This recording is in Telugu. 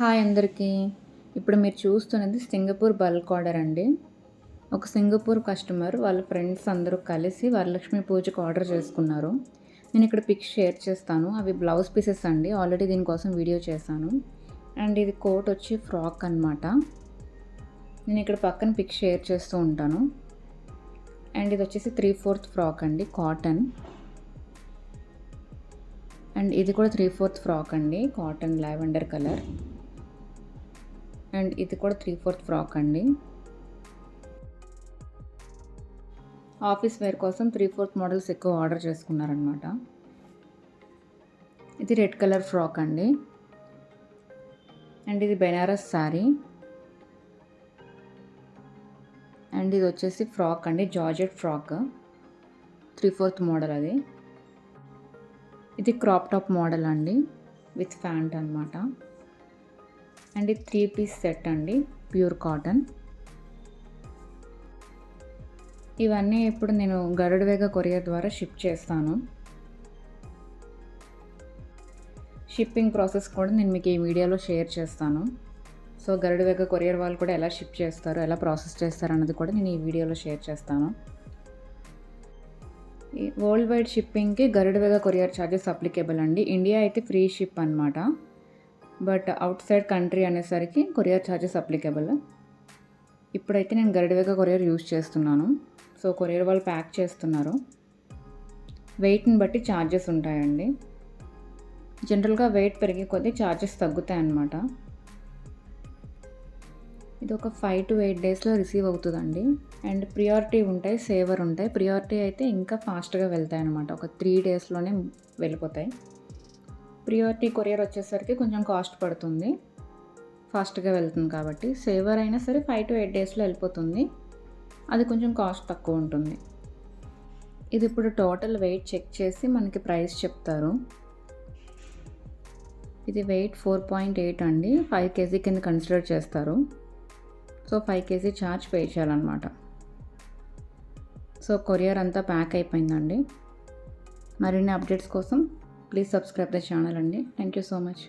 హాయ్ అందరికీ. ఇప్పుడు మీరు చూస్తున్నది సింగపూర్ బల్క్ ఆర్డర్ అండి. ఒక సింగపూర్ కస్టమర్ వాళ్ళ ఫ్రెండ్స్ అందరూ కలిసి వరలక్ష్మి పూజకు ఆర్డర్ చేసుకున్నారు. నేను ఇక్కడ పిక్స్ షేర్ చేస్తాను. అవి బ్లౌజ్ పీసెస్ అండి. ఆల్రెడీ దీనికోసం వీడియో చేశాను. అండ్ ఇది కోట్ వచ్చి ఫ్రాక్ అనమాట నేను ఇక్కడ పక్కన పిక్ షేర్ చేస్తూ ఉంటాను. అండ్ ఇది వచ్చేసి త్రీ ఫోర్త్ ఫ్రాక్ అండి కాటన్. అండ్ ఇది కూడా త్రీ ఫోర్త్ ఫ్రాక్ అండి కాటన్ లావెండర్ కలర్. అండ్ ఇది కూడా త్రీ ఫోర్త్ ఫ్రాక్ అండి. ఆఫీస్ వేర్ కోసం త్రీ ఫోర్త్ మోడల్స్ ఎక్కువ ఆర్డర్ చేసుకున్నారనమాట ఇది రెడ్ కలర్ ఫ్రాక్ అండి. అండ్ ఇది బెనారస్ శారీ అండ్ ఇది వచ్చేసి ఫ్రాక్ అండి georgette frock. Three fourth model అది. ఇది క్రాప్ టాప్ మోడల్ అండి విత్ ఫ్యాంట్ అనమాట అండ్ త్రీ పీస్ సెట్ అండి ప్యూర్ కాటన్. ఇవన్నీ ఇప్పుడు నేను గరుడవేగ కొరియర్ ద్వారా షిప్ చేస్తాను. షిప్పింగ్ ప్రాసెస్ కూడా నేను మీకు ఈ వీడియోలో షేర్ చేస్తాను. సో గరుడవేగ కొరియర్ వాళ్ళు కూడా ఎలా షిప్ చేస్తారు ఎలా ప్రాసెస్ చేస్తారు అన్నది కూడా నేను ఈ వీడియోలో షేర్ చేస్తాను. వరల్డ్ వైడ్ షిప్పింగ్కి గరుడవేగ కొరియర్ ఛార్జెస్ అప్లికేబుల్ అండి. ఇండియా అయితే ఫ్రీ షిప్ అనమాట బట్ అవుట్ సైడ్ కంట్రీ అనేసరికి కొరియర్ ఛార్జెస్ అప్లికేబుల్. ఇప్పుడైతే నేను గరుడవేగ కొరియర్ యూజ్ చేస్తున్నాను. సో కొరియర్ వాళ్ళు ప్యాక్ చేస్తున్నారు. వెయిట్ని బట్టి ఛార్జెస్ ఉంటాయండి. జనరల్గా వెయిట్ పెరిగే కొద్దీ ఛార్జెస్ తగ్గుతాయి అన్నమాట ఇది ఒక ఫైవ్ టు ఎయిట్ డేస్లో రిసీవ్ అవుతుందండి. అండ్ ప్రియారిటీ ఉంటాయి సేవర్ ఉంటాయి. ప్రియారిటీ అయితే ఇంకా ఫాస్ట్గా వెళ్తాయి అనమాట ఒక త్రీ డేస్లోనే వెళ్ళిపోతాయి. ప్రియారిటీ కొరియర్ వచ్చేసరికి కొంచెం కాస్ట్ పడుతుంది. ఫాస్ట్గా వెళ్తుంది కాబట్టి సేవర్ అయినా సరే ఫైవ్ టు ఎయిట్ డేస్లో వెళ్ళిపోతుంది. అది కొంచెం కాస్ట్ తక్కువ ఉంటుంది. ఇది ఇప్పుడు టోటల్ వెయిట్ చెక్ చేసి మనకి ప్రైస్ చెప్తారు. ఇది వెయిట్ ఫోర్ పాయింట్ ఎయిట్ అండి. ఫైవ్ కేజీ కింద కన్సిడర్ చేస్తారు. So five KG charge pay చేయాలన్నమాట. సో కొరియర్ అంతా ప్యాక్ అయిపోయిందండి. మరిన్ని అప్డేట్స్ కోసం ప్లీజ్ సబ్స్క్రైబ్ ద ఛానల్ అండి. Thank you so much